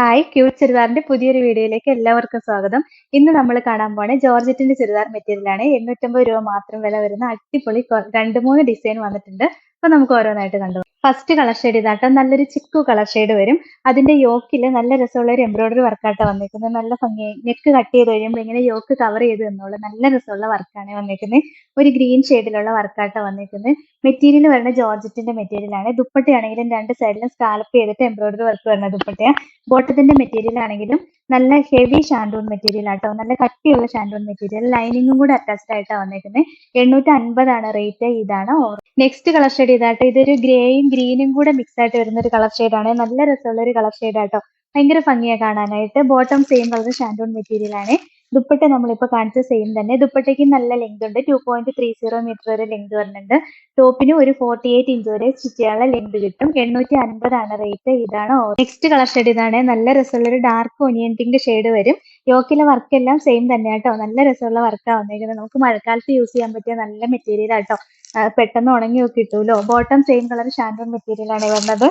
Hi cute ചുരിദാറിന്റെ പുതിയൊരു വീഡിയോയിലേക്ക് എല്ലാവർക്കും സ്വാഗതം. ഇന്ന് നമ്മൾ കാണാൻ പോണേ ജോർജറ്റിന്റെ ചുരിദാർ മെറ്റീരിയലാണ്. എണ്ണൂറ്റമ്പത് രൂപ മാത്രം വില വരുന്ന അടിപൊളി രണ്ട് മൂന്ന് ഡിസൈൻ വന്നിട്ടുണ്ട്. അപ്പൊ നമുക്ക് ഓരോന്നായിട്ട് കണ്ടു. ഫസ്റ്റ് കളർ ഷെയ്ഡ് ഇതാട്ടോ. നല്ലൊരു ചിക്കു കളർ ഷെയ്ഡ് വരും. അതിന്റെ യോക്കിൽ നല്ല രസമുള്ള ഒരു എംബ്രോയിഡറി വർക്കാട്ടോ വന്നിരിക്കുന്നത് നല്ല ഭംഗി. നെക്ക് കട്ട് ചെയ്ത് കഴിയുമ്പോൾ ഇങ്ങനെ യോക്ക് കവർ ചെയ്ത് തന്നോളൂ നല്ല രസമുള്ള വർക്കാണ് വന്നിരിക്കുന്നത് ഒരു ഗ്രീൻ ഷെയ്ഡിലുള്ള വർക്കാട്ടോ വന്നിരിക്കുന്നത് മെറ്റീരിയൽ വരുന്ന ജോർജറ്റിന്റെ മെറ്റീരിയൽ ആണ്. ദുപ്പട്ടയാണെങ്കിലും രണ്ട് സൈഡിലും സ്കാലപ്പ് ചെയ്തിട്ട് എംബ്രോയിഡറി വർക്ക് വരുന്ന ദുപ്പട്ടയാണ് ബോട്ടത്തിന്റെ മെറ്റീരിയൽ ആണെങ്കിലും നല്ല ഹെവി ഷാൻഡൂൺ മെറ്റീരിയൽ ആട്ടോ. നല്ല കട്ടിയുള്ള ഷാൻഡൂൺ മെറ്റീരിയൽ ലൈനിങ്ങും കൂടെ അറ്റാച്ച്ഡ് ആയിട്ടാണ് വന്നിരിക്കുന്നത് എണ്ണൂറ്റി അൻപതാണ് റേറ്റ് ഇതാണ്. നെക്സ്റ്റ് കളർ ഷെയ്ഡ് ഇതാട്ടോ. ഇതൊരു ഗ്രേയും ഗ്രീനും കൂടെ മിക്സ് ആയിട്ട് വരുന്ന ഒരു കളർ ആണ്. നല്ല രസമുള്ള ഒരു കളർ ഷെയ്ഡ് ആട്ടോ. ഭയങ്കര ഭംഗിയാ കാണാനായിട്ട്. Bottom same colour shantoon material ആണ്. ദുപ്പട്ട നമ്മളിപ്പോ കാണിച്ച സെയിം തന്നെ. ദുപ്പട്ടയ്ക്ക് നല്ല ലെങ്ത് ഉണ്ട്. Two point three zero metre വരെ ലെങ്ത് വരുന്നുണ്ട്. ടോപ്പിന് ഒരു ഫോർട്ടി എയ്റ്റ് ഇഞ്ച് വരെ സ്റ്റിച്ച് ലെങ്ത് കിട്ടും. എണ്ണൂറ്റി അൻപതാണ് റേറ്റ് ഇതാണ് നെക്സ്റ്റ് കളർ ഷെയ്ഡ് ഇതാണ്. നല്ല രസമുള്ള ഒരു ഡാർക്ക് ഒനിയൻ പിങ്ക് ഷെയ്ഡ് വരും. യോക്കിലെ വർക്ക് എല്ലാം സെയിം തന്നെ കേട്ടോ നല്ല രസമുള്ള വർക്കാണ് വന്നേക്കുന്നത്. നമുക്ക് മഴക്കാലത്ത് യൂസ് ചെയ്യാൻ പറ്റിയ നല്ല മെറ്റീരിയൽ ആട്ടോ. പെട്ടെന്ന് ഉണങ്ങി ഒക്കെ കിട്ടുമല്ലോ bottom same colour shantoon material ആണ് വരുന്നത്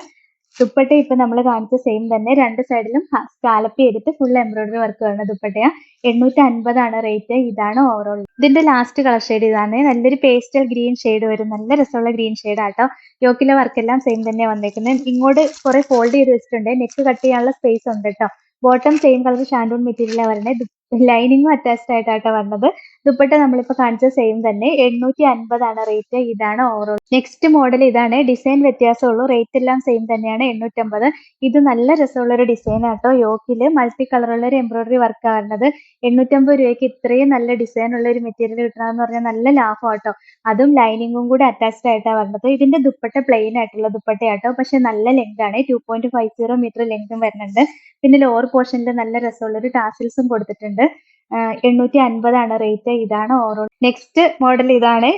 ദുപ്പട്ട ഇപ്പൊ നമ്മൾ കാണിച്ച സെയിം തന്നെ. രണ്ട് സൈഡിലും സ്കാലപ്പ് ചെയ്തിട്ട് ഫുൾ എംബ്രോയിഡറി വർക്ക് വരുന്ന ദുപ്പട്ടയാ. എണ്ണൂറ്റി അൻപതാണ് റേറ്റ് ഇതാണ് ഓവറോൾ ഇതിന്റെ ലാസ്റ്റ് കളർ ഷെയ്ഡ് ഇതാണ്. നല്ലൊരു പേസ്റ്റൽ ഗ്രീൻ ഷെയ്ഡ് വരും. നല്ല രസമുള്ള ഗ്രീൻ ഷെയ്ഡ് ആട്ടോ. യോക്കിലെ വർക്ക് എല്ലാം സെയിം തന്നെ വന്നേക്കുന്നത് ഇങ്ങോട്ട് കുറെ ഫോൾഡ് ചെയ്ത് വെച്ചിട്ടുണ്ട്. നെക്ക് കട്ട് ചെയ്യാനുള്ള സ്പേസ് ഉണ്ട് കേട്ടോ ബോട്ടം സെയിം കളർ ഷാൻഡൂൺ മെറ്റീരിയലാണ് വരുന്നത് ലൈനിങ്ങും അറ്റാച്ച്ഡ് ആയിട്ടാട്ടോ വന്നത്. ദുപ്പട്ട നമ്മളിപ്പോ കാണിച്ച സെയിം തന്നെ. എണ്ണൂറ്റി അൻപതാണ് റേറ്റ് ഇതാണ് ഓവറോൾ നെക്സ്റ്റ് മോഡൽ ഇതാണ്. ഡിസൈൻ വ്യത്യാസമുള്ളൂ. റേറ്റ് എല്ലാം സെയിം തന്നെയാണ്. എണ്ണൂറ്റമ്പത് ഇത് നല്ല രസമുള്ള ഒരു ഡിസൈൻ ആട്ടോ. യോക്കിൽ മൾട്ടി കളറുള്ള ഒരു എംബ്രോയിഡറി വർക്കാണ് വരുന്നത് എണ്ണൂറ്റമ്പത് രൂപയ്ക്ക് ഇത്രയും നല്ല ഡിസൈൻ ഉള്ള ഒരു മെറ്റീരിയൽ കിട്ടണമെന്ന് പറഞ്ഞാൽ നല്ല ലാഭം ആട്ടോ. അതും ലൈനിങ്ങും കൂടി അറ്റാച്ച്ഡ് ആയിട്ടാണ് വരുന്നത് ഇതിന്റെ ദുപ്പട്ട പ്ലെയിൻ ആയിട്ടുള്ള ദുപ്പട്ടയാട്ടോ. പക്ഷെ നല്ല ലെങ്ത് ആണ്. Two point five zero metre ലെങ്തും വരുന്നുണ്ട്. പിന്നെ ലോവർ പോർഷനിൽ നല്ല രസമുള്ള ഒരു ടാസിൽസും കൊടുത്തിട്ടുണ്ട്. എണ്ണൂറ്റി അൻപതാണ് റേറ്റ് ഇതാണ് ഓറോ നെക്സ്റ്റ് മോഡൽ ഇതാണ്.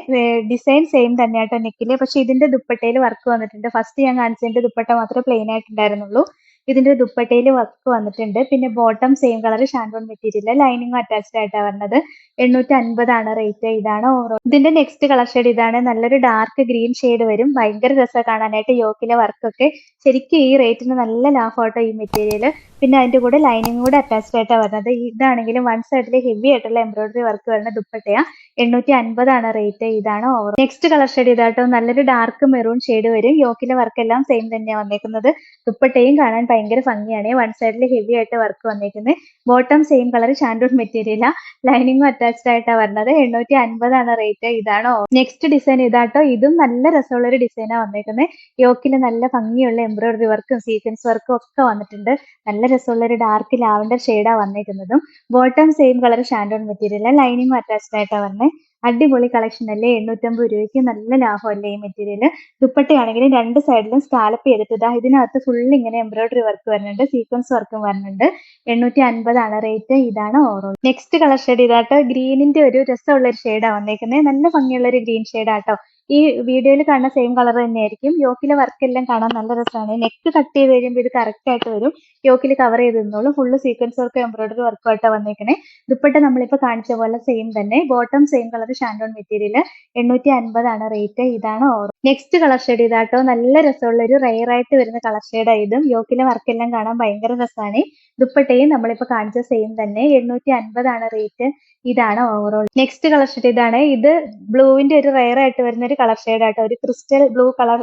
ഡിസൈൻ സെയിം തന്നെയാട്ടോ നെക്കിൽ. പക്ഷെ ഇതിന്റെ ദുപ്പട്ടയിൽ വർക്ക് വന്നിട്ടുണ്ട്. ഫസ്റ്റ് ഞാൻ കാണിച്ചതിന്റെ ദുപ്പട്ട മാത്രമേ പ്ലെയിൻ ആയിട്ടുണ്ടായിരുന്നുള്ളൂ. ഇതിന്റെ ദുപ്പട്ടയിൽ വർക്ക് വന്നിട്ടുണ്ട്. പിന്നെ ബോട്ടം സെയിം കളർ ഷാൻഡോൺ മെറ്റീരിയൽ ലൈനിങ്ങും അറ്റാച്ച്ഡ് ആയിട്ടാണ് വരുന്നത് എണ്ണൂറ്റി അൻപതാണ് റേറ്റ് ഇതാണ് ഓറോ ഇതിന്റെ നെക്സ്റ്റ് കളർ ഷെയ്ഡ് ഇതാണ്. നല്ലൊരു ഡാർക്ക് ഗ്രീൻ ഷെയ്ഡ് വരും. ഭയങ്കര രസമാണ് കാണാനായിട്ട്. യോക്കിലെ വർക്കൊക്കെ ശരിക്കും ഈ റേറ്റിന് നല്ല ലാഭമാട്ടോ ഈ മെറ്റീരിയൽ പിന്നെ അതിന്റെ കൂടെ ലൈനിങ് കൂടെ അറ്റാച്ച്ഡ് ആയിട്ടാണ് വരുന്നത്. ഇതാണെങ്കിലും വൺ സൈഡിൽ ഹെവി ആയിട്ടുള്ള എംബ്രോയിഡറി വർക്ക് വരുന്ന ദുപ്പട്ടയാ. എണ്ണൂറ്റി അൻപതാണ് റേറ്റ് ഇതാണ് ഓവർ നെക്സ്റ്റ് കളർ ഷെയ്ഡ് ഇതാട്ടോ. നല്ലൊരു ഡാർക്ക് മെറൂൺ ഷെയ്ഡ് വരും. യോക്കിലെ വർക്ക് എല്ലാം സെയിം തന്നെയാണ് വന്നേക്കുന്നത്. ദുപ്പട്ടയും കാണാൻ ഭയങ്കര ഭംഗിയാണ്. വൺ സൈഡിൽ ഹെവി ആയിട്ട് വർക്ക് വന്നേക്കുന്നത് ബോട്ടം സെയിം കളർ ഷാൻഡൂൺ മെറ്റീരിയല ലൈനിങ്ങും അറ്റാച്ച്ഡ് ആയിട്ടാണ് വരുന്നത്. എണ്ണൂറ്റി അൻപതാണ് റേറ്റ് ഇതാണ് നെക്സ്റ്റ് ഡിസൈൻ ഇതാട്ടോ. ഇതും നല്ല രസമുള്ള ഒരു ഡിസൈനാണ് വന്നേക്കുന്നത് യോക്കിൽ നല്ല ഭംഗിയുള്ള എംബ്രോയിഡറി വർക്കും സീക്വൻസ് വർക്കും ഒക്കെ വന്നിട്ടുണ്ട്. നല്ല രസമുള്ള ഒരു ഡാർക്ക് ലാവൻഡർ ഷെയ്ഡാണ് വന്നിരുന്നതും bottom same colour shantoon material lining attached ആയിട്ടാണ് വരുന്നത് അടിപൊളി കളക്ഷൻ അല്ലേ? എണ്ണൂറ്റമ്പത് രൂപയ്ക്ക് നല്ല ലാഭമല്ലേ ഈ മെറ്റീരിയൽ ദുപ്പട്ടയാണെങ്കിലും രണ്ട് സൈഡിലും സ്കാലപ്പ് ചെയ്തിട്ട് ഇതാ ഇതിനകത്ത് ഫുൾ ഇങ്ങനെ എംബ്രോയിഡറി വർക്ക് വരുന്നുണ്ട് സീക്വൻസ് വർക്കും വരുന്നുണ്ട്. എണ്ണൂറ്റി അൻപതാണ് റേറ്റ് ഇതാണ് ഓറോ. നെക്സ്റ്റ് കളർ ഷെയ്ഡ് ഇതാട്ടോ. ഗ്രീനിന്റെ ഒരു രസമുള്ള ഒരു ഷെയ്ഡാണ് വന്നേക്കുന്നത് നല്ല ഭംഗിയുള്ള ഒരു ഗ്രീൻ ഷെയ്ഡ് ആട്ടോ ഈ വീഡിയോയിൽ കാണുന്ന സെയിം കളർ തന്നെയായിരിക്കും. യോക്കിലെ വർക്ക് എല്ലാം കാണാൻ നല്ല രസമാണ്. നെക്ക് കട്ട് ചെയ്ത് കഴിയുമ്പോൾ ഇത് കറക്റ്റ് ആയിട്ട് വരും. യോക്കിൽ കവർ ചെയ്ത് നിന്നോളും. Full sequence work embroidery work ആയിട്ടാണ് വന്നേക്കണേ. ദുപ്പട്ട നമ്മളിപ്പോൾ കാണിച്ച പോലെ സെയിം തന്നെ. ബോട്ടം സെയിം കളർ ഷാൻഡോൺ മെറ്റീരിയൽ എണ്ണൂറ്റി അൻപതാണ് റേറ്റ് ഇതാണ് ഓവർ നെക്സ്റ്റ് കളർ ഷെയ്ഡ് ഇതാട്ടോ. നല്ല രസമുള്ള ഒരു റെയർ ആയിട്ട് വരുന്ന കളർ ഷെയ്ഡ് ഇതും. യോക്കിലെ വർക്ക് എല്ലാം കാണാൻ ഭയങ്കര രസമാണ്. ദുപ്പട്ടയും നമ്മളിപ്പോ കാണിച്ച സെയിം തന്നെ. എണ്ണൂറ്റി അൻപതാണ് റേറ്റ് ഇതാണ് ഓവറോൾ നെക്സ്റ്റ് കളർ ഷെയ്ഡ് ഇതാണ്. ഇത് ബ്ലൂവിന്റെ ഒരു റെയർ ആയിട്ട് വരുന്ന ഒരു കളർ ഷെയ്ഡ് ആട്ടോ. ഒരു crystal blue colour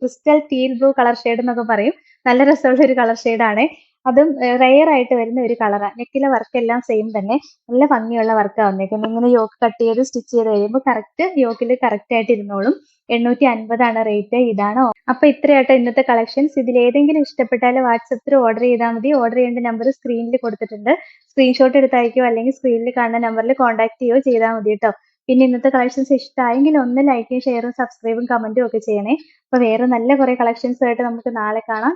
crystal teal blue colour shade എന്നൊക്കെ പറയും. നല്ല രസമുള്ള ഒരു കളർ ഷെയ്ഡ് ആണ്. അതും റെയർ ആയിട്ട് വരുന്ന ഒരു കളറാണ് നെക്കിലെ വർക്ക് എല്ലാം സെയിം തന്നെ. നല്ല ഭംഗിയുള്ള വർക്കാണ് വന്നേക്കുന്നത്. ഇങ്ങനെ യോക്ക് കട്ട് ചെയ്ത് സ്റ്റിച്ച് ചെയ്ത് കഴിയുമ്പോൾ കറക്റ്റ് യോക്കിൽ കറക്റ്റ് ആയിട്ട് ഇരുന്നോളും. എണ്ണൂറ്റി അൻപതാണ് റേറ്റ് ഇതാണ് അപ്പൊ ഇത്രയാട്ടോ ഇന്നത്തെ കളക്ഷൻസ് ഇതിൽ ഏതെങ്കിലും ഇഷ്ടപ്പെട്ടാൽ വാട്സപ്പിൽ ഓർഡർ ചെയ്താൽ മതി. ഓർഡർ ചെയ്യേണ്ട നമ്പർ സ്ക്രീനിൽ കൊടുത്തിട്ടുണ്ട്. സ്ക്രീൻഷോട്ട് എടുത്ത് അയക്കുകയോ അല്ലെങ്കിൽ സ്ക്രീനിൽ കാണുന്ന നമ്പറിൽ കോൺടാക്ട് ചെയ്യുകയോ ചെയ്താൽ മതി കേട്ടോ പിന്നെ ഇന്നത്തെ കളക്ഷൻസ് ഇഷ്ടമായെങ്കിൽ ഒന്ന് ലൈക്കും ഷെയറും സബ്സ്ക്രൈബും കമന്റും ഒക്കെ ചെയ്യണേ. അപ്പൊ വേറെ നല്ല കുറെ കളക്ഷൻസ് ആയിട്ട് നമുക്ക് നാളെ കാണാം.